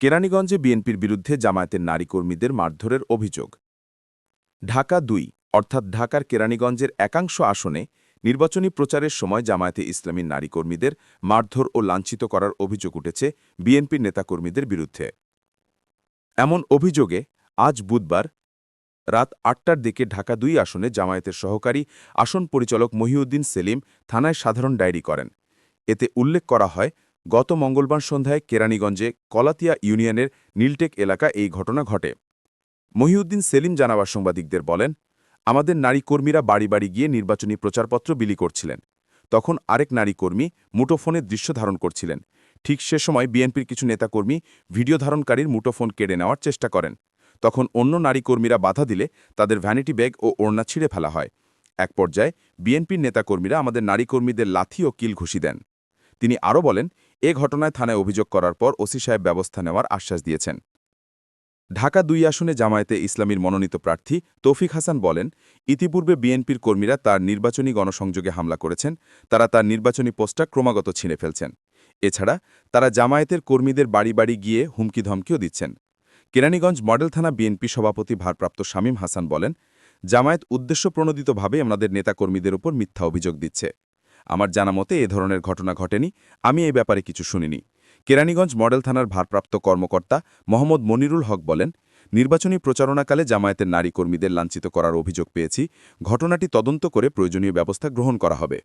কেরানীগঞ্জে বিএনপির বিরুদ্ধে জামায়াতের নারী কর্মীদের মারধরের অভিযোগ। ঢাকা দুই, অর্থাৎ ঢাকার কেরানীগঞ্জের একাংশ আসনে নির্বাচনী প্রচারের সময় জামায়াতে ইসলামী নারী কর্মীদের মারধর ও লাঞ্ছিত করার অভিযোগ উঠেছে বিএনপির নেতাকর্মীদের বিরুদ্ধে। এমন অভিযোগে আজ বুধবার রাত আটটার দিকে ঢাকা দুই আসনে জামায়াতের সহকারী আসন পরিচালক মহিউদ্দিন সেলিম থানায় সাধারণ ডায়েরি করেন। এতে উল্লেখ করা হয় গত মঙ্গলবার সন্ধ্যায় কেরানীগঞ্জে কলাতিয়া ইউনিয়নের নীলটেক এলাকা এই ঘটনা ঘটে। মহিউদ্দিন সেলিম জানাবার সাংবাদিকদের বলেন, আমাদের নারী কর্মীরা বাড়ি বাড়ি গিয়ে নির্বাচনী প্রচারপত্র বিলি করছিলেন। তখন আরেক নারী কর্মী মুঠোফোনের দৃশ্য ধারণ করছিলেন। ঠিক সে সময় বিএনপির কিছু নেতাকর্মী ভিডিও ধারণকারীর মুঠোফোন কেড়ে নেওয়ার চেষ্টা করেন। তখন অন্য নারী কর্মীরা বাধা দিলে তাদের ভ্যানিটি ব্যাগ ও ওড়না ছিঁড়ে ফেলা হয়। এক পর্যায়ে বিএনপির নেতাকর্মীরা আমাদের নারী কর্মীদের লাথি ও কিল ঘুষি দেন। তিনি আরও বলেন এ ঘটনায় থানায় অভিযোগ করার পর ওসি সাহেব ব্যবস্থা নেওয়ার আশ্বাস দিয়েছেন। ঢাকা দুই আসনে জামায়াতে ইসলামীর মনোনীত প্রার্থী তৌফিক হাসান বলেন, ইতিপূর্বে বিএনপির কর্মীরা তার নির্বাচনী গণসংযোগে হামলা করেছেন, তারা তার নির্বাচনী পোস্টার ক্রমাগত ছিঁড়ে ফেলছেন। এছাড়া তারা জামায়াতের কর্মীদের বাড়ি বাড়ি গিয়ে হুমকি ধমকিও দিচ্ছেন। কেরানীগঞ্জ মডেল থানা বিএনপি সভাপতি ভারপ্রাপ্ত শামীম হাসান বলেন, জামায়াত উদ্দেশ্যপ্রণোদিতভাবে আমাদের নেতাকর্মীদের উপর মিথ্যা অভিযোগ দিচ্ছে। আমার জানা মতে এ ধরনের ঘটনা ঘটেনি, আমি এই ব্যাপারে কিছু শুনিনি। কেরানীগঞ্জ মডেল থানার ভারপ্রাপ্ত কর্মকর্তা মোহাম্মদ মনিরুল হক বলেন, নির্বাচনী প্রচারণাকালে জামায়াতের নারী কর্মীদের লাঞ্ছিত করার অভিযোগ পেয়েছি, ঘটনাটি তদন্ত করে প্রয়োজনীয় ব্যবস্থা গ্রহণ করা হবে।